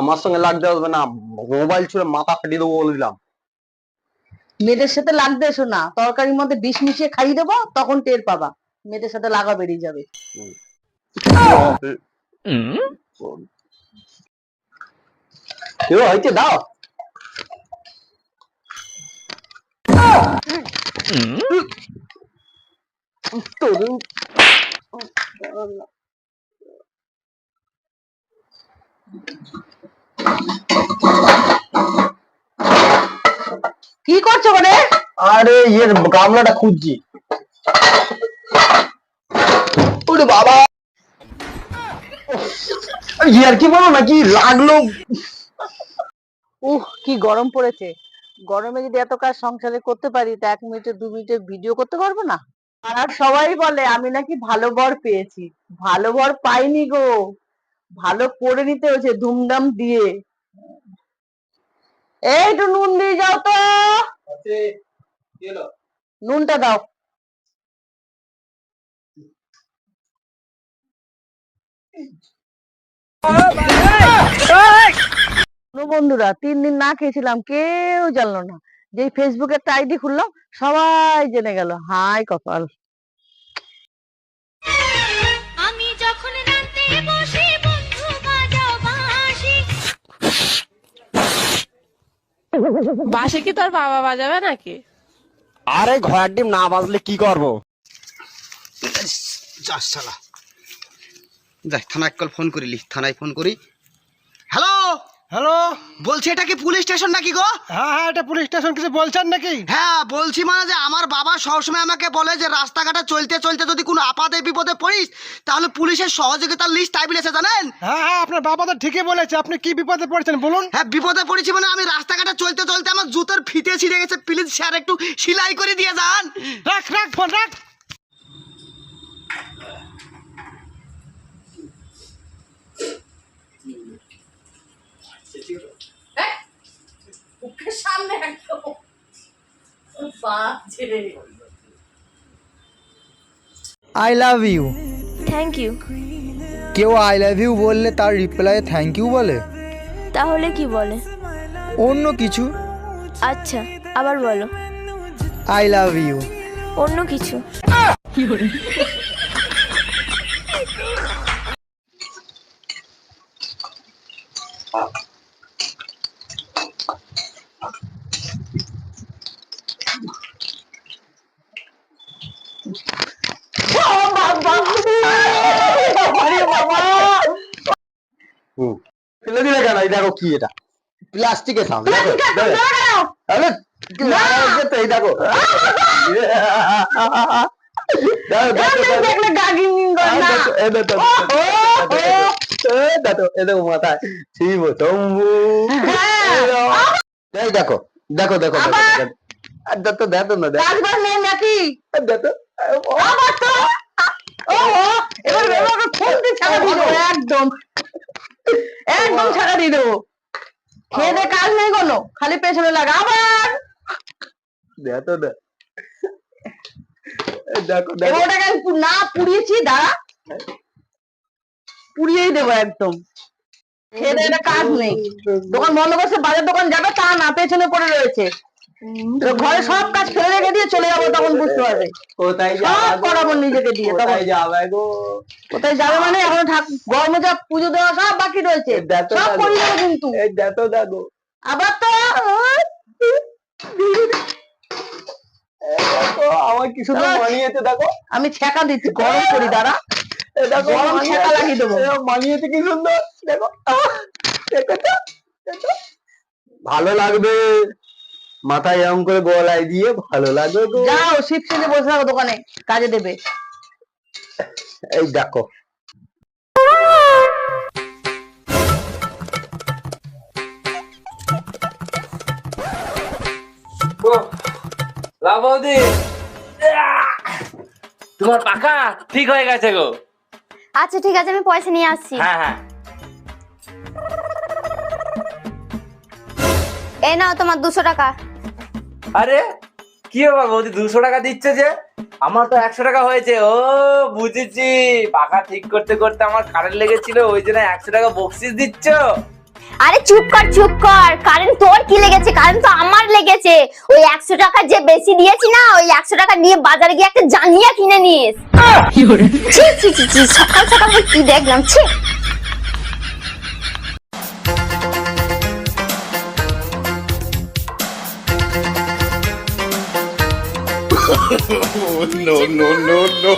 আমার সঙ্গে লাগতে হবে না মোবাইল ছুড়ে মাথা ফেটে দেবো বলে দিলাম। মেয়েদের সাথে লাগতে এসো না তরকারির মধ্যে বিষ মিশিয়ে খাইয়ে দেবো তখন টের পাবা মেয়েদের সাথে লাগা বেরিয়ে যাবে। কেউ হয়েছে দাও। তোর করছ মানে? আরে ইয়ের গামলাটা খুঁজছি। ওরে বাবা। ইয়ার কি বলো নাকি? লাগল। উহ কি গরম পড়েছে। গরমে যদি এত কাজ সংসারে করতে পারি তা এক মিনিটে দু মিনিটে ভিডিও করতে পারব না? আর সবাই বলে আমি নাকি ভালো বর পেয়েছি। ভালো বর পাইনি গো। ভালো করে নিতে হয়েছে ধুমধাম দিয়ে। এই একটু নুন দিয়ে যাও তো। নুনটা দাও। বন্ধুরা তিন দিন না খেয়েছিলাম কেউ জানলো না। যেই ফেসবুকে একটা আইডি খুললাম সবাই জেনে গেল হাই কপাল। আমি যখন রাতে বসে বাসে কি তোর বাবা বাজাবে নাকি? আরে ঘোড়ার ডিম না বাজলে কি করব? যাস শালা। যাই থানায় কল ফোন করিলি থানায় ফোন করি হ্যালো? বলছি এটা কি পুলিশ স্টেশন নাকি গো? হ্যাঁ হ্যাঁ এটা পুলিশ স্টেশন কিছু বলছেন নাকি? হ্যাঁ বলছি মানে যে আমার বাবা সবসময় আমাকে বলে যে রাস্তাঘাটে চলতে চলতে যদি কোনো আপাদে বিপদে পড়িস তাহলে পুলিশের সহযোগিতার লিস্ট টাইপ এসে জানেন? হ্যাঁ হ্যাঁ আপনার বাবা তো ঠিকই বলেছে। আপনি কি বিপদে পড়েছেন বলুন? হ্যাঁ বিপদে পড়েছি মানে আমি রাস্তাঘাটে চলতে চলতে আমার জুতোর ফিতে ছিঁড়ে গেছে। প্লিজ স্যার একটু সেলাই করে দিয়ে যান। রাখ রাখ ফোন রাখ। বাজে I love you thank you কেউ আই লাভ ইউ বললে তার রিপ্লাই থ্যাংক ইউ বলে। তাহলে কি বলে? অন্য কিছু। আচ্ছা আবার বলো। আই লাভ ইউ অন্য কিছু। হুম। ফেলে দিলে কেন? এই দেখো কি এটা। প্লাস্টিকের সাউন্ড দেখো। দেখো। আরে এই দেখো। দেখো, দেখো, দেখো। দেখলে গাগি দেখো, দেখো, এই দেখো, দেখো দেখো দেখো দেখো দেখো না নাকি? দেখো এবার একদম। একদম ছাড়া দিয়ে দেবো। খেয়ে দে কাজ নেই কোনো। খালি পেছনে লাগা। আবার! দেখো না দেখো দেখো। ওটাকে না পুড়িয়েছি দাঁড়া। পুড়িয়েই দেবো একদম। খেয়ে দে কাজ নেই। দোকান বন্ধ করছে বাজার দোকান যাবে তা না পেছনে পড়ে রয়েছে। ঘরে সব কাজ ফেলে রেখে দিয়ে চলে যাব তখন বুঝতে পারবে। কোথায় সব করাবো নিজেকে দিয়ে তখন। কোথায় যাবে গো? কোথায় যাবে মানে এখন ঠাকুর গরমে যা পুজো দেওয়া সব বাকি রয়েছে। সব দেখো। করিয়ে দেবো কিন্তু। দেখো দেখো আবার তো আমার কি সুন্দর মানিয়েছে দেখো? আমি ছেঁকা দিচ্ছি গরম করি দাঁড়া। গরম। ছেঁকা লাগিয়ে দেবো। মানিয়েছে কি সুন্দর? দেখো। ভালো লাগবে। মাথায় এরকম করে গলায় দিয়ে ভালো লাগবে গো যাও শীত সিজে বসে থাকো দোকানে কাজে দেবে। এই দেখো। লাভদি তোমার পাখা ঠিক হয়ে গেছে গো। আচ্ছা ঠিক আছে আমি পয়সা নিয়ে আসছি। হ্যাঁ হ্যাঁ। এই নাও তোমার দুশো টাকা। আরে কি ব্যাপার বৌদি? দুশো টাকা দিচ্ছে যে? আমার তো একশো টাকা হয়েছে। ও বুঝেছি। পাখা ঠিক করতে করতে আমার কারেন্ট লেগেছিল ওই জন্য একশো টাকা বকশিস দিচ্ছ? আরে চুপ কর চুপ কর। কারেন্ট তোর কি লেগেছে? কারেন্ট তো আমার লেগেছে। ওই একশো টাকা যে বেশি দিয়েছি না ওই একশো টাকা নিয়ে বাজারে গিয়ে একটা জাঙ্গিয়া কিনে নিস। ছি ছি ছি ছি সকাল সকাল কি দেখলাম? ছি। No, no, no, no.